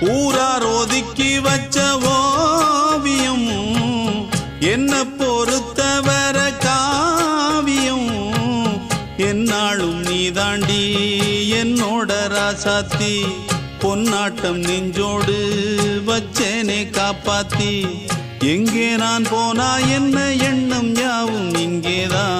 ஊரார் ஒதுக்கி வச்ச ஓவியம் என்ன பொறுத்தவர காவியம். என்னாலும் நீ தாண்டி என்னோட ராசாத்தி பொன்னாட்டம் நெஞ்சோடு வச்சேனே காப்பாத்தி. எங்கே நான் போனா என்ன எண்ணம் யாவும் இங்கேதான்.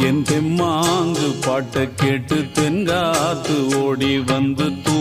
என் தெம்மாங்கு பாட்டை கேட்டு தென்காத்து ஓடி வந்து தூ